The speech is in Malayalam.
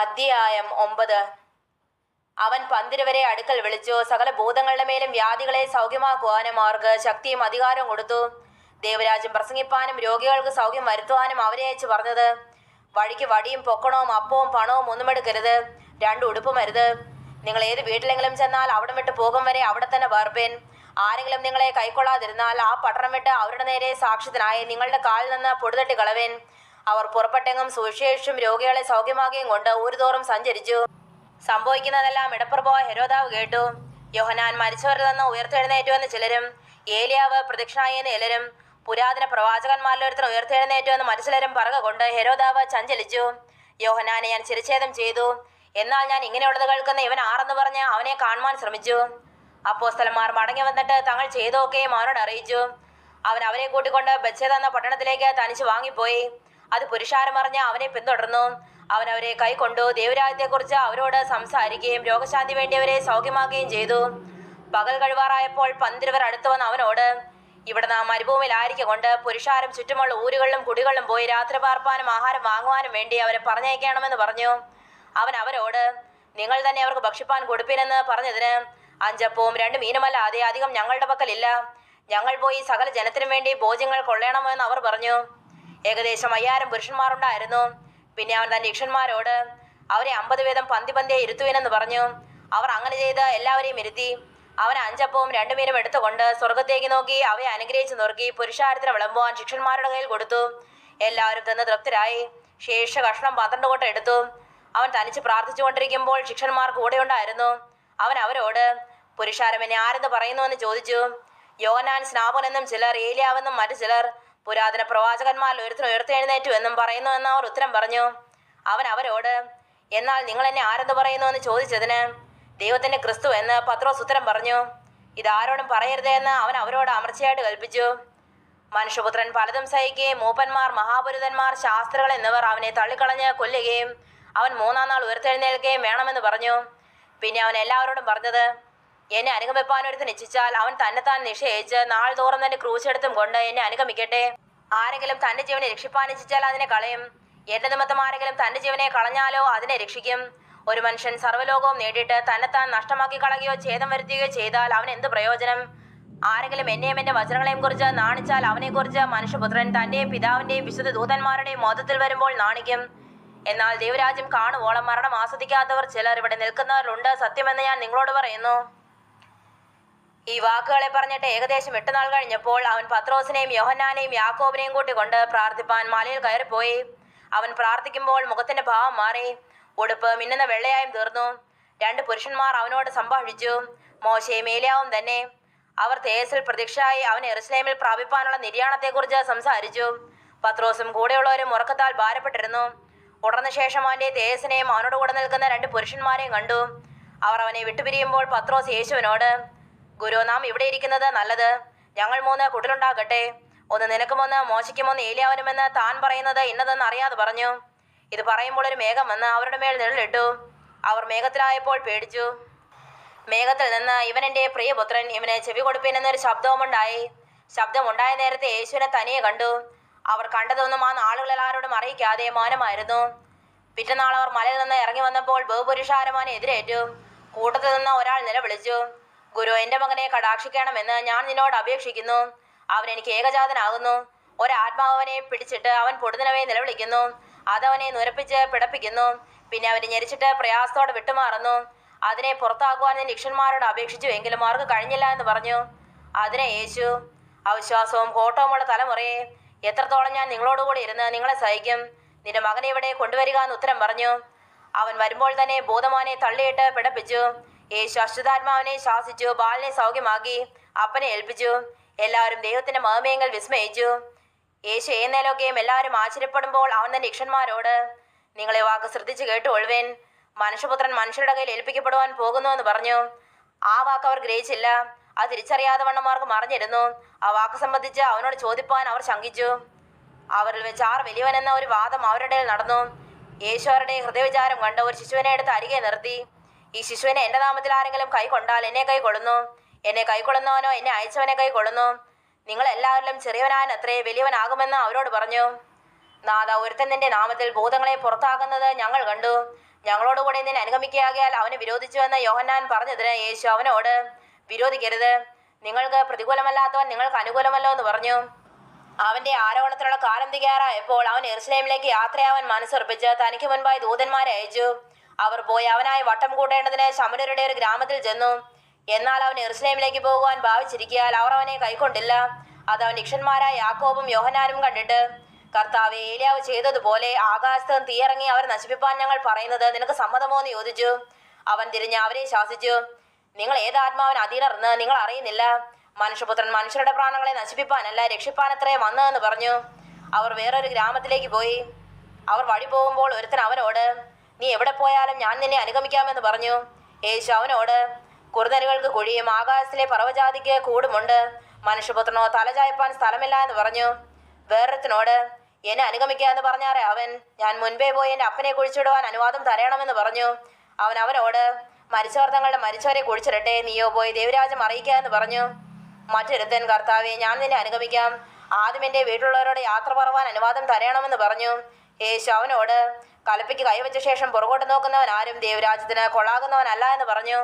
അധ്യായം ഒമ്പത്. അവൻ പന്തിരുവരെ അടുക്കൽ വിളിച്ചു സകല ഭൂതങ്ങളുടെ മേലും വ്യാധികളെ സൗഖ്യമാക്കുവാനും അവർക്ക് ശക്തിയും അധികാരവും കൊടുത്തു. ദേവരാജ്യം പ്രസംഗിപ്പാനും രോഗികൾക്ക് സൗഖ്യം വരുത്തുവാനും അവരെ അയച്ചു പറഞ്ഞത്. വഴിക്ക് വടിയും പൊക്കണവും അപ്പവും പണവും ഒന്നും എടുക്കരുത് രണ്ട് ഉടുപ്പും അരുത്. നിങ്ങൾ ഏത് വീട്ടിലെങ്കിലും ചെന്നാൽ അവിടം വിട്ട് പോകും വരെ അവിടെ തന്നെ വേർപ്പേൻ. ആരെങ്കിലും നിങ്ങളെ കൈക്കൊള്ളാതിരുന്നാൽ ആ പട്ടണം വിട്ട് അവരുടെ നേരെ സാക്ഷ്യത്തിനായി നിങ്ങളുടെ കാലിൽ നിന്ന് പൊടുതട്ടി കളവേൻ. അവർ പുറപ്പെട്ടെങ്കും സുവിശേഷം രോഗികളെ സൗഖ്യമാകുകയും കൊണ്ട് ഊരുതോറും സഞ്ചരിച്ചു. സംഭവിക്കുന്നതെല്ലാം ഇടപ്രഭുവായ ഹെരോദാവ് കേട്ടു. യോഹനാൻ മരിച്ചവരിൽ നിന്ന് ഉയർത്തെഴുന്നേറ്റുവെന്ന് ചിലരും ഏലിയാവ് പ്രദക്ഷിണായെന്ന് ചിലരും പുരാതന പ്രവാചകന്മാരിൽ ഒരുത്തൻ ഉയർത്തെഴുന്നേറ്റുവെന്ന് മറ്റു ചിലരും പറക കൊണ്ട് ഹെരോദാവ് ചഞ്ചലിച്ചു. യോഹനാനെ ഞാൻ ചിരച്ഛേദം ചെയ്തു. എന്നാൽ ഞാൻ ഇങ്ങനെയുള്ളത് കേൾക്കുന്ന ഇവൻ ആറെന്ന് പറഞ്ഞ് അവനെ കാണുവാൻ ശ്രമിച്ചു. അപ്പോസ്തലന്മാർ മടങ്ങി വന്നിട്ട് തങ്ങൾ ചെയ്തൊക്കെയും അവനോട് അറിയിച്ചു. അവൻ അവരെ കൂട്ടിക്കൊണ്ട് ബച്ചേത എന്ന പട്ടണത്തിലേക്ക് തനിച്ച് വാങ്ങിപ്പോയി. അത് പുരുഷാരം അറിഞ്ഞ് അവനെ പിന്തുടർന്നു. അവൻ അവരെ കൈക്കൊണ്ടു ദേവരാജ്യത്തെക്കുറിച്ച് അവരോട് സംസാരിക്കുകയും രോഗശാന്തി വേണ്ടിയവരെ സൗഖ്യമാക്കുകയും ചെയ്തു. പകൽ കഴിവാറായപ്പോൾ പന്തിരുവർ അടുത്തു വന്ന് അവനോട് ഇവിടെ നാം മരുഭൂമിയിലായിരിക്കൊണ്ട് പുരുഷാരം ചുറ്റുമുള്ള ഊരുകളിലും കുടികളിലും പോയി രാത്രി പാർപ്പാനും ആഹാരം വാങ്ങുവാനും വേണ്ടി അവരെ പറഞ്ഞയക്കണമെന്ന് പറഞ്ഞു. അവൻ അവരോട് നിങ്ങൾ തന്നെ അവർക്ക് ഭക്ഷിപ്പാൻ കൊടുപ്പിനെന്ന് പറഞ്ഞതിന് അഞ്ചപ്പവും രണ്ട് മീനുമല്ലാതെ അധികം ഞങ്ങളുടെ പക്കലില്ല. ഞങ്ങൾ പോയി സകല ജനത്തിനും വേണ്ടി ഭോജ്യങ്ങൾ കൊള്ളണമെന്ന് അവർ പറഞ്ഞു. ഏകദേശം അയ്യായിരം പുരുഷന്മാരുണ്ടായിരുന്നു. പിന്നെ അവൻ തന്റെ യക്ഷന്മാരോട് അവരെ അമ്പത് വേദം പന്തി പന്തിയെ ഇരുത്തുവിനെന്ന് പറഞ്ഞു. അവർ അങ്ങനെ ചെയ്ത് എല്ലാവരെയും ഇരുത്തി. അവൻ അഞ്ചപ്പവും രണ്ടു മീനും എടുത്തുകൊണ്ട് സ്വർഗത്തേക്ക് നോക്കി അവയെ അനുഗ്രഹിച്ച് നോക്കി പുരുഷാരത്തിന് വിളമ്പുവാൻ ശിക്ഷന്മാരുടെ കയ്യിൽ കൊടുത്തു. എല്ലാവരും തന്നെ തൃപ്തരായി. ശേഷ കഷ്ണം പന്ത്രണ്ട് കോട്ട എടുത്തു. അവൻ തനിച്ച് പ്രാർത്ഥിച്ചുകൊണ്ടിരിക്കുമ്പോൾ കൂടെ ഉണ്ടായിരുന്നു. അവൻ അവരോട് പുരുഷാരം എന്നെ ആരെന്ന് പറയുന്നുവെന്ന് ചോദിച്ചു. യോനാൻ സ്നാപനെന്നും ചിലർ ഏലിയാവെന്നും മറ്റു ചിലർ പുരാതന പ്രവാചകന്മാരിൽ ഒരുത്തൻ ഉയർത്തെഴുന്നേറ്റു എന്നും പറയുന്നുവെന്ന് അവർ ഉത്തരം പറഞ്ഞു. അവൻ അവരോട് എന്നാൽ നിങ്ങൾ എന്നെ ആരെന്ന് പറയുന്നുവെന്ന് ചോദിച്ചതിന് ദൈവത്തിന്റെ ക്രിസ്തു എന്ന് പത്രോസ് ഉത്തരം പറഞ്ഞു. ഇതാരോടും പറയരുതേ എന്ന് അവൻ അവരോട് അമർച്ചയായിട്ട് കൽപ്പിച്ചു. മനുഷ്യപുത്രൻ പലതും സഹിക്കുകയും മൂപ്പന്മാർ മഹാപുരുതന്മാർ ശാസ്ത്രകൾ എന്നിവർ അവനെ തള്ളിക്കളഞ്ഞ് കൊല്ലുകയും അവൻ മൂന്നാം നാൾ ഉയർത്തെഴുന്നേൽക്കുകയും വേണമെന്ന് പറഞ്ഞു. പിന്നെ അവൻ എല്ലാവരോടും പറഞ്ഞത് എന്നെ അനുഗമിപ്പാൻ നിശ്ചിച്ചാൽ അവൻ തന്നെത്താൻ നിഷേധിച്ച് നാൾ തോറും തന്നെ ക്രൂശെടുത്തും കൊണ്ട് എന്നെ അനുഗമിക്കട്ടെ. ആരെങ്കിലും തന്റെ ജീവനെ രക്ഷിപ്പാൻ ഇച്ഛിച്ചാൽ അതിനെ കളയും. എന്റെ നിമിത്തം ആരെങ്കിലും തന്റെ ജീവനെ കളഞ്ഞാലോ അതിനെ രക്ഷിക്കും. ഒരു മനുഷ്യൻ സർവലോകവും നേടിയിട്ട് തന്നെത്താൻ നഷ്ടമാക്കി കളയുകയോ ഛേദം വരുത്തുകയോ ചെയ്താൽ അവൻ എന്ത് പ്രയോജനം? ആരെങ്കിലും എന്നെയും എന്റെ വചനങ്ങളെയും കുറിച്ച് നാണിച്ചാൽ അവനെക്കുറിച്ച് മനുഷ്യപുത്രൻ തന്റെയും പിതാവിന്റെയും വിശുദ്ധ ദൂതന്മാരുടെയും മോദത്തിൽ വരുമ്പോൾ നാണിക്കും. എന്നാൽ ദൈവരാജ്യം കാണുവോളം മരണം ആസ്വദിക്കാത്തവർ ചിലർ ഇവിടെ നിൽക്കുന്നവരുണ്ട് സത്യമെന്ന് ഞാൻ നിങ്ങളോട് പറയുന്നു. ഈ വാക്കുകളെ പറഞ്ഞിട്ട് ഏകദേശം എട്ട് നാൾ കഴിഞ്ഞപ്പോൾ അവൻ പത്രോസിനെയും യോഹന്നാനെയും യാക്കോബിനെയും കൂട്ടി കൊണ്ട് പ്രാർത്ഥിപ്പാൻ മലയിൽ കയറിപ്പോയി. അവൻ പ്രാർത്ഥിക്കുമ്പോൾ മുഖത്തിന്റെ ഭാവം മാറി. ഉടുപ്പ് മിന്നുന്ന വെള്ളയായും തീർന്നു. രണ്ട് പുരുഷന്മാർ അവനോട് സംഭാഷിച്ചു. മോശയും ഏലിയാവും തന്നെ. അവർ തേസിൽ പ്രതീക്ഷയായി അവൻ എറുസലേമിൽ പ്രാപിപ്പാനുള്ള നിര്യാണത്തെക്കുറിച്ച് സംസാരിച്ചു. പത്രോസും കൂടെയുള്ളവരും ഉറക്കത്താൽ ഭാരപ്പെട്ടിരുന്നു. ഉടർന്ന ശേഷം അവന്റെ തേസിനെയും അവനോട് കൂടെ നിൽക്കുന്ന രണ്ട് പുരുഷന്മാരെയും കണ്ടു. അവർ അവനെ വിട്ടുപിരിയുമ്പോൾ പത്രോസ് യേശുവിനോട് ഗുരു നാം ഇവിടെ ഇരിക്കുന്നത് നല്ലത്. ഞങ്ങൾ മൂന്ന് കുട്ടിലുണ്ടാകട്ടെ ഒന്ന് നിനക്കുമൊന്ന് മോശയ്ക്കുമൊന്ന് ഏലിയാവനുമെന്ന് താൻ പറയുന്നത് ഇന്നതെന്ന് അറിയാതെ പറഞ്ഞു. ഇത് പറയുമ്പോൾ ഒരു മേഘം വന്ന് അവരുടെ മേൽ നിഴലിട്ടു. അവർ മേഘത്തിലായപ്പോൾ പേടിച്ചു. മേഘത്തിൽ നിന്ന് ഇവൻ പ്രിയപുത്രൻ ഇവനെ ചെവി കൊടുപ്പിനെന്നൊരു ശബ്ദവുമുണ്ടായി. ശബ്ദമുണ്ടായ നേരത്തെ യേശുവിനെ തനിയെ കണ്ടു. അവർ കണ്ടതൊന്നും ആ നാളുകളെല്ലാവരോടും അറിയിക്കാതെ മൗനമായിരുന്നു. പിറ്റന്നാൾ അവർ മലയിൽ നിന്ന് ഇറങ്ങി വന്നപ്പോൾ ബഹുപുരുഷാരമാനെ എതിരേറ്റു. കൂട്ടത്തിൽ നിന്ന് ഒരാൾ നിലവിളിച്ചു. ഗുരു എന്റെ മകനെ കടാക്ഷിക്കണമെന്ന് ഞാൻ നിന്നോട് അപേക്ഷിക്കുന്നു. അവൻ എനിക്ക് ഏകജാതനാകുന്നു. ഒരാത്മാവനെ പിടിച്ചിട്ട് അവൻ പൊടുന്നവയെ നിലവിളിക്കുന്നു. അതവനെ നുരപ്പിച്ച് പിടപ്പിക്കുന്നു. പിന്നെ അവനെ ഞെരിച്ചിട്ട് പ്രയാസത്തോടെ വിട്ടുമാറുന്നു. അതിനെ പുറത്താക്കുവാൻ ഞാൻ ശിഷ്യന്മാരോട് അപേക്ഷിച്ചു എങ്കിലും അവർക്ക് കഴിഞ്ഞില്ല എന്ന് പറഞ്ഞു. അതിനെ യേശു അവിശ്വാസവും കോട്ടവുമുള്ള തലമുറയെ എത്രത്തോളം ഞാൻ നിങ്ങളോടുകൂടി ഇരുന്ന് നിങ്ങളെ സഹിക്കും? നിന്റെ മകനെ ഇവിടെ കൊണ്ടുവരിക എന്ന് ഉത്തരം പറഞ്ഞു. അവൻ വരുമ്പോൾ തന്നെ ഭൂതമാനെ തള്ളിയിട്ട് പിടപ്പിച്ചു. യേശു അശ്വതാത്മാവിനെ ശാസിച്ചു ബാലിനെ സൗഖ്യമാക്കി അപ്പനെ ഏൽപ്പിച്ചു. എല്ലാവരും ദൈവത്തിന്റെ മഹമയങ്ങൾ വിസ്മയിച്ചു. യേശു ഏന്നേലൊക്കെയും എല്ലാവരും ആശ്ചര്യപ്പെടുമ്പോൾ അവൻ തന്റെ ഇക്ഷന്മാരോട് നിങ്ങളെ വാക്ക് ശ്രദ്ധിച്ചു കേട്ടുകൊള്ളുവേൻ. മനുഷ്യപുത്രൻ മനുഷ്യരുടെ കയ്യിൽ ഏൽപ്പിക്കപ്പെടുവാൻ പോകുന്നു എന്ന് പറഞ്ഞു. ആ വാക്ക് അവർ ഗ്രഹിച്ചില്ല. അത് തിരിച്ചറിയാതെ വണ്ണന്മാർക്ക് മറിഞ്ഞിരുന്നു. ആ വാക്ക് സംബന്ധിച്ച് അവനോട് ചോദിപ്പാൻ അവർ ശങ്കിച്ചു. അവരിൽ വെച്ച് ആർ വലിയവൻ എന്ന ഒരു വാദം അവരുടെ നടന്നു. യേശു അവരുടെ ഹൃദയവിചാരം കണ്ട് ഒരു ശിശുവിനെ എടുത്ത് അരികെ നിർത്തി. ഈ ശിശുവിനെ എന്റെ നാമത്തിൽ ആരെങ്കിലും കൈ കൊണ്ടാൽ എന്നെ കൈ കൊള്ളുന്നു. എന്നെ കൈക്കൊള്ളുന്നവനോ എന്നെ അയച്ചവനെ കൈ കൊള്ളുന്നു. നിങ്ങൾ എല്ലാവരിലും ചെറിയവനായ അത്രേ വലിയവനാകുമെന്ന് അവരോട് പറഞ്ഞു. നാഥ ഒരുത്തൻ നിന്റെ നാമത്തിൽ ഭൂതങ്ങളെ പുറത്താക്കുന്നത് ഞങ്ങൾ കണ്ടു. ഞങ്ങളോടുകൂടെ നിന്നെ അനുഗമിക്കുകയാകിയാൽ അവനെ വിരോധിച്ചുവെന്ന് യോഹന്നാൻ പറഞ്ഞതിന് യേശു അവനോട് വിരോധിക്കരുത്. നിങ്ങൾക്ക് പ്രതികൂലമല്ലാത്തവൻ നിങ്ങൾക്ക് അനുകൂലമല്ലോ എന്ന് പറഞ്ഞു. അവന്റെ ആരോപണത്തിനുള്ള കാലം തികയാറായപ്പോൾ അവൻ എറുസലേമിലേക്ക് യാത്രയാവാൻ മനസ്സുറപ്പിച്ച് തനിക്ക് മുൻപായി ദൂതന്മാരെ അയച്ചു. അവർ പോയി അവനായി വട്ടം കൂട്ടേണ്ടതിന് ശമനരുടെ ഒരു ഗ്രാമത്തിൽ ചെന്നു. എന്നാൽ അവൻ എറുസലേമിലേക്ക് പോകുവാൻ ഭാവിച്ചിരിക്കാൻ അവർ അവനെ കൈക്കൊണ്ടില്ല. അത് അവൻ ഇക്ഷന്മാരായ യാക്കോബും യോഹനാനും കണ്ടിട്ട് കർത്താവ് ഏലിയാവ് ചെയ്തതുപോലെ ആകാശത്ത് തീയിറങ്ങി അവരെ നശിപ്പിപ്പാൻ ഞങ്ങൾ പറയുന്നത് നിനക്ക് സമ്മതമോ? എന്ന് ചോദിച്ചു. അവൻ തിരിഞ്ഞ് അവരെ ശാസിച്ചു. നിങ്ങൾ ഏത് ആത്മാവിന് നിങ്ങൾ അറിയുന്നില്ല. മനുഷ്യപുത്രൻ മനുഷ്യരുടെ പ്രാണങ്ങളെ നശിപ്പിപ്പാനല്ല രക്ഷിപ്പാനത്രേ വന്നതെന്ന് പറഞ്ഞു. അവർ വേറൊരു ഗ്രാമത്തിലേക്ക് പോയി. അവർ വഴി പോകുമ്പോൾ ഒരുത്തൻ അവനോട് നീ എവിടെ പോയാലും ഞാൻ നിന്നെ അനുഗമിക്കാമെന്ന് പറഞ്ഞു. യേശു അവനോട് കുറുനരുകൾക്ക് കുഴിയും ആകാശത്തിലെ പർവജാതിക്ക് കൂടുമുണ്ട്. മനുഷ്യപുത്രനോ തലചായ്പാൻ സ്ഥലമില്ല എന്ന് പറഞ്ഞു. വേറൊരുത്തിനോട് എന്നെ അനുഗമിക്കാമെന്ന് പറഞ്ഞാറേ അവൻ ഞാൻ മുൻപേ പോയി എന്റെ അപ്പനെ കുഴിച്ചിടുവാൻ അനുവാദം തരണമെന്ന് പറഞ്ഞു. അവൻ അവനോട് മരിച്ചവർ തങ്ങളുടെ മരിച്ചവരെ കുഴിച്ചിടട്ടെ നീയോ പോയി ദേവരാജം അറിയിക്കുക എന്ന് പറഞ്ഞു. മറ്റൊരുത്തൻ കർത്താവെ ഞാൻ നിന്നെ അനുഗമിക്കാം. ആദ്യം എന്റെ വീട്ടിലുള്ളവരോട് യാത്ര പറവാൻ അനുവാദം തരണമെന്ന് പറഞ്ഞു. യേശു കലപ്പയ്ക്ക് കൈവച്ച ശേഷം പുറകോട്ട് നോക്കുന്നവൻ ആരും ദേവരാജ്യത്തിന് കൊള്ളാകുന്നവനല്ല എന്ന് പറഞ്ഞു.